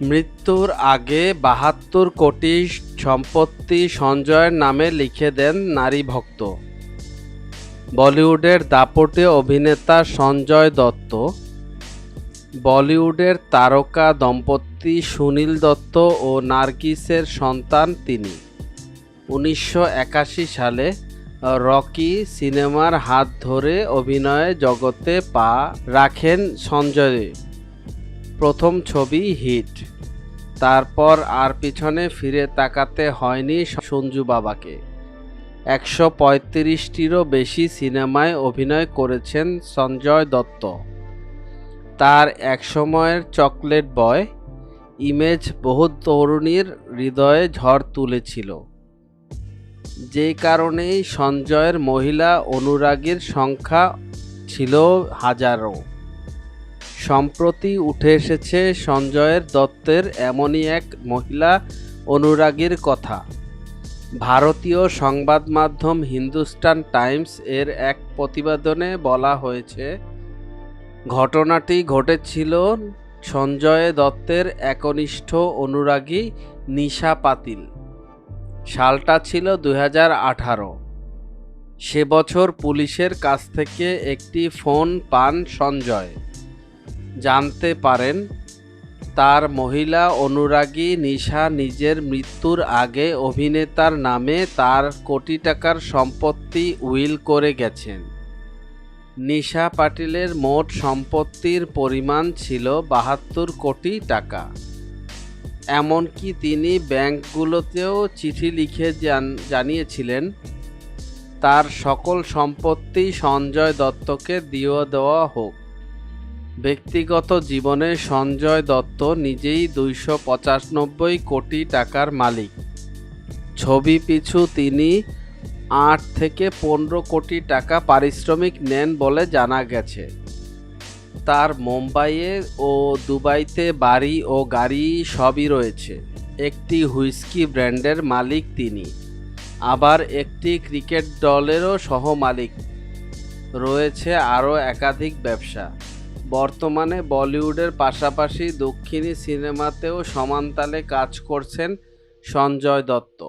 মৃত্যুর আগে বাহাত্তর কোটি সম্পত্তি সঞ্জয়ের নামে লিখে দেন নারী ভক্ত। বলিউডের দাপটে অভিনেতা সঞ্জয় দত্ত, বলিউডের তারকা দম্পতি সুনীল দত্ত ও নার্গিসের সন্তান তিনি। উনিশশো একাশি সালে রকি সিনেমার হাত ধরে অভিনয় জগতে পা রাখেন সঞ্জয়। প্রথম ছবি হিট। তারপর আর পিছনে ফিরে তাকাতে হয়নি সঞ্জু বাবাকে। একশো পঁয়ত্রিশটিরও বেশি সিনেমায় অভিনয় করেছেন সঞ্জয় দত্ত। তার একসময়ের চকলেট বয় ইমেজ বহু তরুণীর হৃদয়ে ঝড় তুলেছিল। যে কারণেই সঞ্জয়ের মহিলা অনুরাগীর সংখ্যা ছিল হাজারো। সম্প্রতি উঠে এসেছে সঞ্জয়ের দত্তের এমনই এক মহিলা অনুরাগীর কথা। ভারতীয় সংবাদ মাধ্যম হিন্দুস্তান টাইমস এর এক প্রতিবেদনে বলা হয়েছে, ঘটনাটি ঘটেছিল সঞ্জয় দত্তের একনিষ্ঠ অনুরাগী নিশা পাতিল। সালটা ছিল দুই সে বছর পুলিশের কাছ থেকে একটি ফোন পান সঞ্জয়। জানতে পারেন, তার মহিলা অনুরাগী নিশা নিজের মৃত্যুর আগে অভিনেতার নামে তার কোটি টাকার সম্পত্তি উইল করে গেছেন। নিশা পাটিলের মোট সম্পত্তির পরিমাণ ছিল বাহাত্তর কোটি টাকা। এমনকি তিনি ব্যাংকগুলোতেও চিঠি লিখে জান- জানিয়েছিলেন, তার সকল সম্পত্তি সঞ্জয় দত্তকে দিয়ে দেওয়া হোক। ব্যক্তিগত জীবনে সঞ্জয় দত্ত নিজেই দুইশো পঁচানব্বই কোটি টাকার মালিক। ছবি পিছু তিনি আট থেকে পনেরো কোটি টাকা পারিশ্রমিক নেন বলে জানা গেছে। তার মুম্বাইয়ে ও দুবাইতে বাড়ি ও গাড়ি সবই রয়েছে। একটি হুইস্কি ব্র্যান্ডের মালিক তিনি। আবার একটি ক্রিকেট দলেরও সহমালিক। রয়েছে আরও একাধিক ব্যবসা। বর্তমানে বলিউডের পাশাপাশি দক্ষিণী সিনেমাতেও সমানতালে কাজ করছেন সঞ্জয় দত্ত।